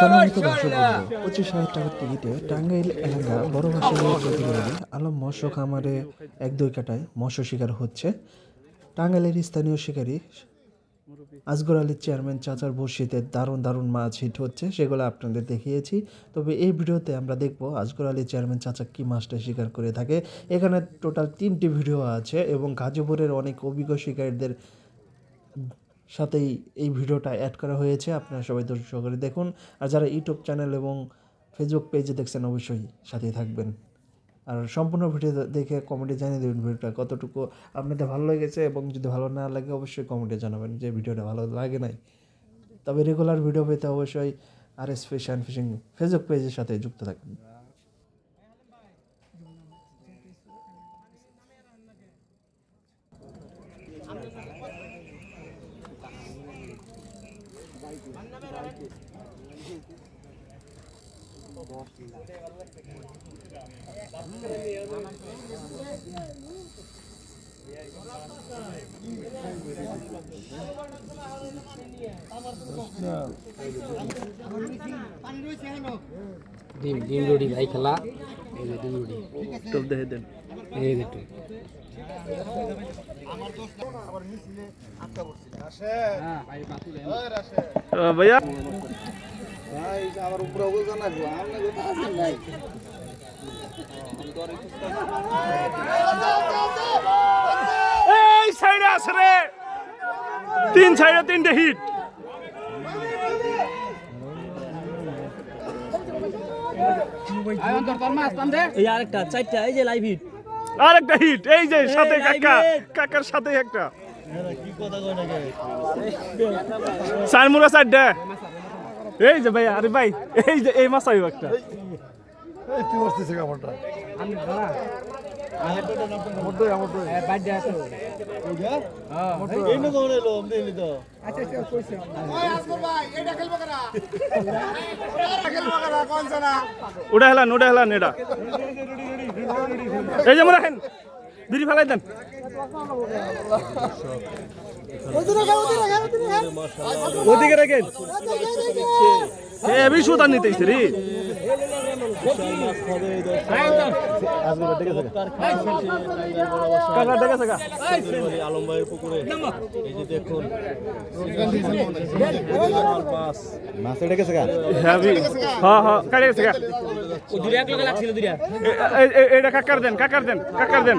সম্মানিত দর্শক বন্ধু পঁচিশ হাজার টাকার টিকিটে টাঙ্গাইল এলাকা বড় প্রতিনিধি আলম মৎস্য খামারে এক দুই কাটায় মৎস্য শিকার হচ্ছে। টাঙ্গাইলের স্থানীয় শিকারী আসগর আলীর চেয়ারম্যান চাচার বর্ষিতে দারুণ দারুণ মাছ হিট হচ্ছে সেগুলো আপনাদের দেখিয়েছি। তবে এই ভিডিওতে আমরা দেখব আসগর আলী চেয়ারম্যান চাচা কী মাছটা শিকার করে থাকে। এখানে টোটাল তিনটি ভিডিও আছে এবং গাজীপুরের অনেক অভিজ্ঞ শিকারীদের সাথেই এই ভিডিওটা অ্যাড করা হয়েছে। আপনারা সবাই ধৈর্য সহকারে দেখুন। আর যারা ইউটিউব চ্যানেল এবং ফেসবুক পেজে দেখছেন, অবশ্যই সাথেই থাকবেন। আর সম্পূর্ণ ভিডিও দেখে কমেন্টে জানিয়ে দেবেন ভিডিওটা কতটুকু আপনাদের ভালো লেগেছে এবং যদি ভালো না লাগে, অবশ্যই কমেন্টে জানাবেন যে ভিডিওটা ভালো লাগে নাই। তবে রেগুলার ভিডিও পেতে অবশ্যই R S fish and fishing Facebook পেজের সাথে যুক্ত থাকবেন Thank you. ডিম ডিম রুটি ভাই খেলা। এই যে ডিম রুটি। টপ দেখে দেন। এই যে একটু হ্যাঁ, ভাই বাতু দেন। ভাইয়া এই সাইডে আছে রে। তিন সাইডে তিনটে হিট এই আরেকটা চারটা এই যে লাইভ হিট আর একটা হিট এই যে সাথে এই, কাকা। কাকার সাথে একটা। সাইমুরা সাইড দে। এই যে ভাই আরে ভাই এই যে এই মাছ আইব একটা। বাইর উড়া হেলান উড়া হেলান এটা এই যে মনে বিড়ি ফেলাই দেন। ওদিকে রাখেন। হেবি সুতা নিতেইছে রে। হ্যাঁ হ্যাঁ এটা কাকার দেন কাকার দেন কাকার দেন।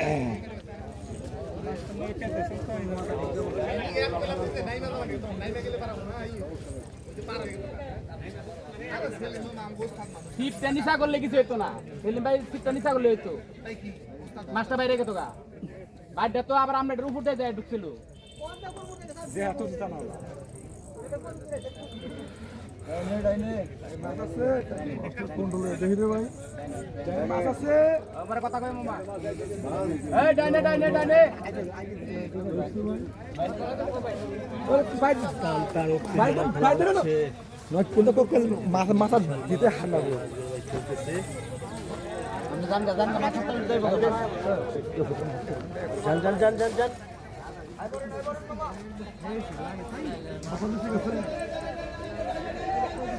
সিটটা নিশা করলে কিছু হইতো না। সেলিম ভাই সিটটা নিশা করলে হইতো। মাছটা বাইরে গেতো গা। বাড়িটা তো আবার আমরা উপর দিয়ে যায় ঢুকছিল। আবার কথা কই মামা এই ডাইনে ডাইনে ডাইনে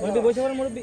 মুরব্বি বসে পড়েন মুরব্বি।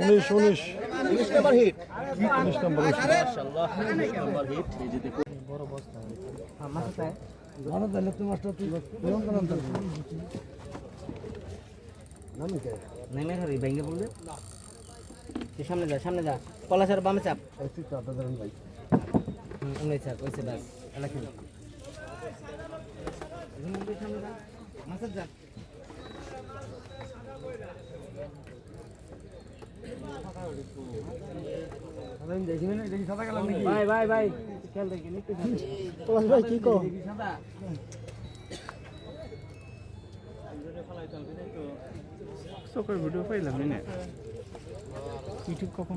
উনিশ উনিশ সামনে যা সামনে যা পলাশের বামে চাপ সামনে যা যা ভাই ভাই ভাই খেল দেখি ভাই কি কো? চোখের ভিডিও পাইলাম না ইউটিউব কখন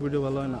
ভিডিও ভালো হয় না?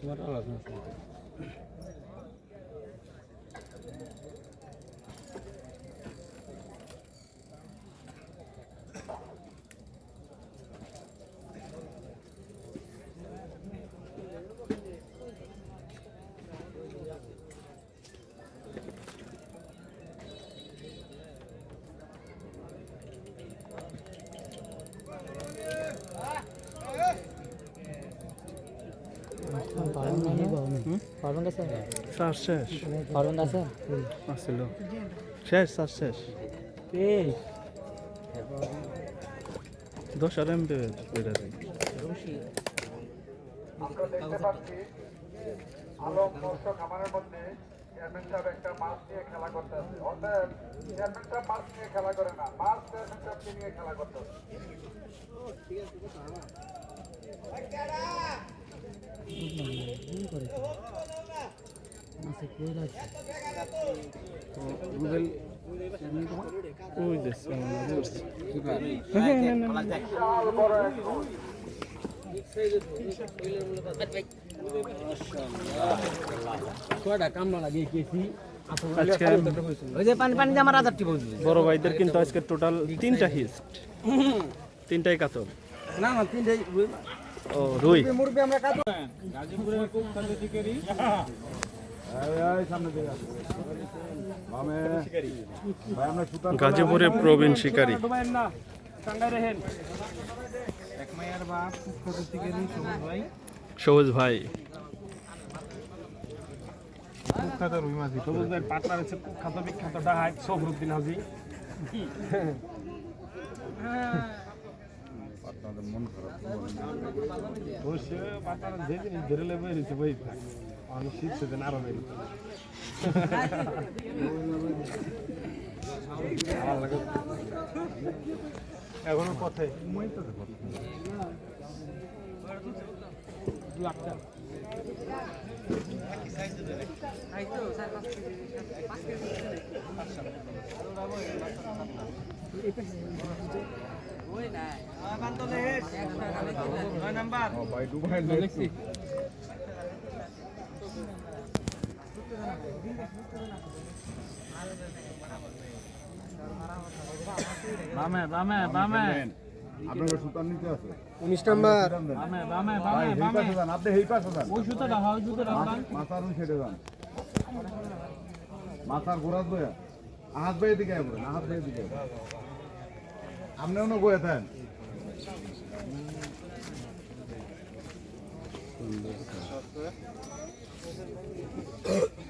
তো যেমন পারবেন কাছে চার শেষ। পারবেন কাছে আসছিল শেষ চার শেষ। এই দশ আর এম বেড়ে যায় আমরা দেখতে পাচ্ছি আলম দর্শক খামারের মধ্যে চেয়ারম্যান সাহেব একটা মাছ নিয়ে খেলা চেয়ারম্যান সাহেব মাছ নিয়ে খেলা করে না। মাছ চেয়ারম্যান সাহেবকে নিয়ে খেলা করতেছে ওই দেখছি বিশাল বড় এক রুই। কয়টা কামলা লাগিয়ে গেছি আজকে ওই যে পানি পানি দিয়ে আমার রাজারটি বলছি বড় ভাইদের কিন্তু আজকে টোটাল তিনটা হিস্ট তিনটাই কাতল না না তিনটে ও রুই। গাজীপুরে প্রবীণ শিকারী। না টাঙ্গাই রেহেন সবুজ ভাই। সবুজ ভাই পার্টনার হচ্ছে কুখ্যাত বিখ্যাত ডাহাই সফরুদ্দিন হাজি। বসে বাচ্চারা যে ধরে লেবে রয়েছে বই অনেক শিখছে দেন আরও বের এখনও পথে বামে বামে বামে। আপনার সুতার নিচে আছে। উনিশ নাম্বার। বামে বামে ভাই বামে। যান আপনি এই পাশে যান। ওই সুতো দাও ওই সুতো মাথার ওই ছেড়ে যান। মাথার আহাত বয়ে দিকে আহাত বয়ে দিকে আপনি অন্য বয়ে থাকেন? Thank পানি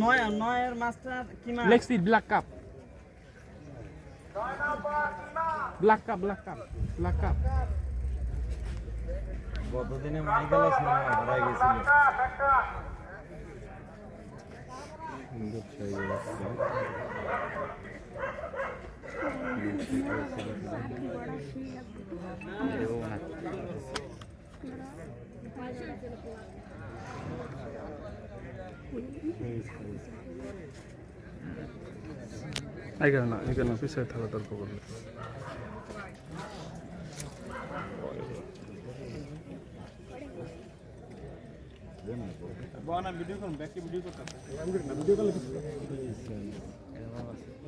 নয় নয়ের মাছটা কি মাছ লেগ seat black carp black carp black carp black carp গতদিনে Michael cinema হারাই গেছিল এখানে না এখানে পিছিয়ে থাকা দরকার পড়লে। পানি নড়া দেন পানি নড়া দেন পানি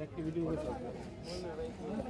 বাড়ি দিয়ে না বাড়ি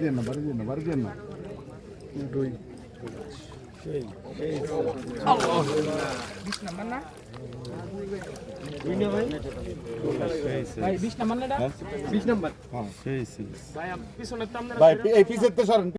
দিয়ে না বাড়ি দিয়ে না দুই ভাই 20 নাম্বার না এটা ভাই পিছনের তো সরেন